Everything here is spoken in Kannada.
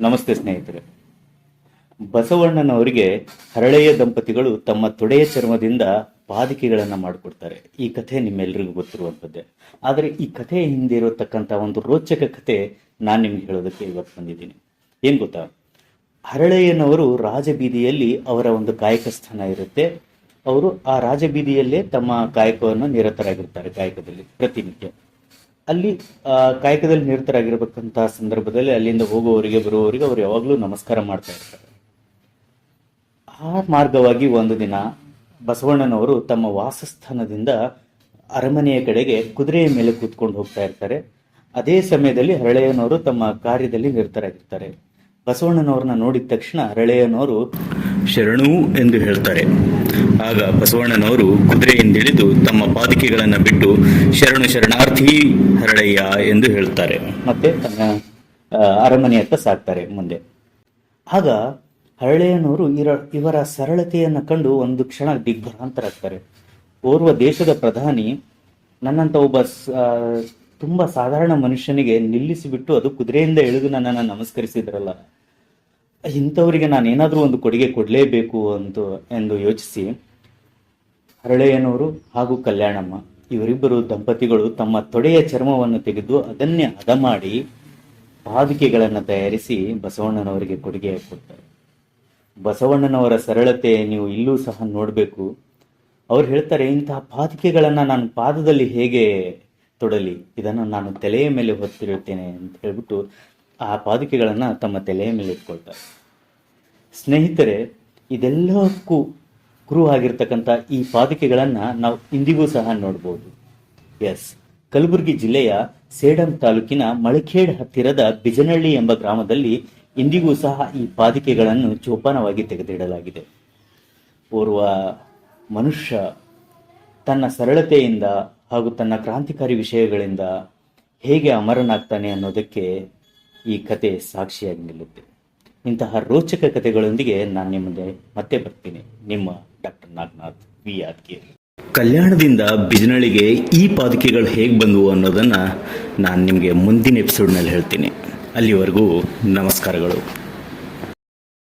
ನಮಸ್ತೆ ಸ್ನೇಹಿತರೆ. ಬಸವಣ್ಣನವರಿಗೆ ಹರಳೆಯ ದಂಪತಿಗಳು ತಮ್ಮ ತೊಡೆಯ ಚರ್ಮದಿಂದ ಪಾದಿಕೆಗಳನ್ನು ಮಾಡಿಕೊಡ್ತಾರೆ. ಈ ಕಥೆ ನಿಮ್ಮೆಲ್ಲರಿಗೂ ಗೊತ್ತಿರುವಂಥದ್ದೇ. ಆದರೆ ಈ ಕಥೆಯ ಹಿಂದೆ ಇರತಕ್ಕಂಥ ಒಂದು ರೋಚಕ ಕಥೆ ನಾನು ನಿಮ್ಗೆ ಹೇಳೋದಕ್ಕೆ ಇವತ್ತು ಬಂದಿದ್ದೀನಿ. ಏನು ಗೊತ್ತಾ? ಹರಳೆಯನವರು ರಾಜಬೀದಿಯಲ್ಲಿ ಅವರ ಒಂದು ಗಾಯಕ ಸ್ಥಾನ ಇರುತ್ತೆ. ಅವರು ಆ ರಾಜಬೀದಿಯಲ್ಲೇ ತಮ್ಮ ಗಾಯಕವನ್ನು ನಿರತರಾಗಿರ್ತಾರೆ, ಗಾಯಕದಲ್ಲಿ ಪ್ರತಿನಿತ್ಯ. ಅಲ್ಲಿ ಕಾಯಕದಲ್ಲಿ ನಿರತರಾಗಿರ್ಬೇಕಂತಹ ಸಂದರ್ಭದಲ್ಲಿ ಅಲ್ಲಿಂದ ಹೋಗುವವರಿಗೆ, ಬರುವವರಿಗೆ ಅವರು ಯಾವಾಗಲೂ ನಮಸ್ಕಾರ ಮಾಡ್ತಾ ಇರ್ತಾರೆ. ಆ ಮಾರ್ಗವಾಗಿ ಒಂದು ದಿನ ಬಸವಣ್ಣನವರು ತಮ್ಮ ವಾಸಸ್ಥಾನದಿಂದ ಅರಮನೆಯ ಕಡೆಗೆ ಕುದುರೆಯ ಮೇಲೆ ಕೂತ್ಕೊಂಡು ಹೋಗ್ತಾ ಇರ್ತಾರೆ. ಅದೇ ಸಮಯದಲ್ಲಿ ಹರಳೆಯನವರು ತಮ್ಮ ಕಾರ್ಯದಲ್ಲಿ ನಿರತರಾಗಿರ್ತಾರೆ. ಬಸವಣ್ಣನವ್ರನ್ನ ನೋಡಿದ ತಕ್ಷಣ ಹರಳೆಯನವರು ಶರಣು ಎಂದು ಹೇಳ್ತಾರೆ. ಆಗ ಬಸವಣ್ಣನವರು ಕುದುರೆಯಿಂದಿಳಿದು ತಮ್ಮ ಪಾದಿಕೆಗಳನ್ನು ಬಿಟ್ಟು ಶರಣು ಶರಣಾರ್ಥಿ ಹರಳಯ್ಯ ಎಂದು ಹೇಳ್ತಾರೆ. ಮತ್ತೆ ತನ್ನ ಅರಮನೆಯತ್ತ ಸಾಕ್ತಾರೆ ಮುಂದೆ. ಆಗ ಹರಳೆಯನವರು ಇರ, ಇವರ ಸರಳತೆಯನ್ನು ಕಂಡು ಒಂದು ಕ್ಷಣ ದಿಗ್ಭ್ರಾಂತರಾಗ್ತಾರೆ. ಓರ್ವ ದೇಶದ ಪ್ರಧಾನಿ, ನನ್ನಂತ ಒಬ್ಬ ತುಂಬಾ ಸಾಧಾರಣ ಮನುಷ್ಯನಿಗೆ ನಿಲ್ಲಿಸಿಬಿಟ್ಟು ಅದು ಕುದುರೆಯಿಂದ ಇಳಿದು ನನ್ನನ್ನು ನಮಸ್ಕರಿಸಿದ್ರಲ್ಲ. ಇಂಥವರಿಗೆ ನಾನು ಏನಾದರೂ ಒಂದು ಕೊಡುಗೆ ಕೊಡಲೇಬೇಕು ಅಂತ ಎಂದು ಯೋಚಿಸಿ, ಹರಳೆಯನವರು ಹಾಗೂ ಕಲ್ಯಾಣಮ್ಮ ಇವರಿಬ್ಬರು ದಂಪತಿಗಳು ತಮ್ಮ ತೊಡೆಯ ಚರ್ಮವನ್ನು ತೆಗೆದು ಅದನ್ನೇ ಹದ ಮಾಡಿ ಪಾದುಕೆಗಳನ್ನು ತಯಾರಿಸಿ ಬಸವಣ್ಣನವರಿಗೆ ಕೊಡುಗೆ ಕೊಡ್ತಾರೆ. ಬಸವಣ್ಣನವರ ಸರಳತೆ ನೀವು ಇಲ್ಲೂ ಸಹ ನೋಡಬೇಕು. ಅವ್ರು ಹೇಳ್ತಾರೆ ಇಂತಹ ಪಾದುಕೆಗಳನ್ನು ನಾನು ಪಾದದಲ್ಲಿ ಹೇಗೆ ತೊಡಲಿ? ಇದನ್ನು ನಾನು ತಲೆಯ ಮೇಲೆ ಹೊತ್ತಿರುತ್ತೇನೆ ಅಂತ ಹೇಳ್ಬಿಟ್ಟು ಆ ಪಾದುಕೆಗಳನ್ನು ತಮ್ಮ ತಲೆಯ ಮೇಲೆ ಇಟ್ಕೊಳ್ತಾರೆ. ಸ್ನೇಹಿತರೆ, ಇದೆಲ್ಲಕ್ಕೂ ಗುರು ಆಗಿರ್ತಕ್ಕಂಥ ಈ ಪಾದುಕೆಗಳನ್ನು ನಾವು ಇಂದಿಗೂ ಸಹ ನೋಡ್ಬೋದು. ಎಸ್, ಕಲಬುರಗಿ ಜಿಲ್ಲೆಯ ಸೇಡಂ ತಾಲೂಕಿನ ಮಳಖೇಡ್ ಹತ್ತಿರದ ಬಿಜನಹಳ್ಳಿ ಎಂಬ ಗ್ರಾಮದಲ್ಲಿ ಇಂದಿಗೂ ಸಹ ಈ ಪಾದಿಕೆಗಳನ್ನು ಜೋಪಾನವಾಗಿ ತೆಗೆದಿಡಲಾಗಿದೆ. ಓರ್ವ ಮನುಷ್ಯ ತನ್ನ ಸರಳತೆಯಿಂದ ಹಾಗೂ ತನ್ನ ಕ್ರಾಂತಿಕಾರಿ ವಿಷಯಗಳಿಂದ ಹೇಗೆ ಅಮರನಾಗ್ತಾನೆ ಅನ್ನೋದಕ್ಕೆ ಈ ಕತೆ ಸಾಕ್ಷಿಯಾಗಿ ನಿಲ್ಲುತ್ತೆ. ಇಂತಹ ರೋಚಕ ಕಥೆಗಳೊಂದಿಗೆ ನಾನು ನಿಮ್ಮ ಮತ್ತೆ ಬರ್ತೀನಿ. ನಿಮ್ಮ ಡಾಕ್ಟರ್ ನಾಗನಾಥ್, ವಿ ಕಲ್ಯಾಣದಿಂದ ಬಿಜನಳಿಗೆ ಈ ಪಾದಕೆಗಳು ಹೇಗೆ ಬಂದವು ಅನ್ನೋದನ್ನು ನಾನು ನಿಮಗೆ ಮುಂದಿನ ಎಪಿಸೋಡ್ನಲ್ಲಿ ಹೇಳ್ತೀನಿ. ಅಲ್ಲಿವರೆಗೂ ನಮಸ್ಕಾರಗಳು.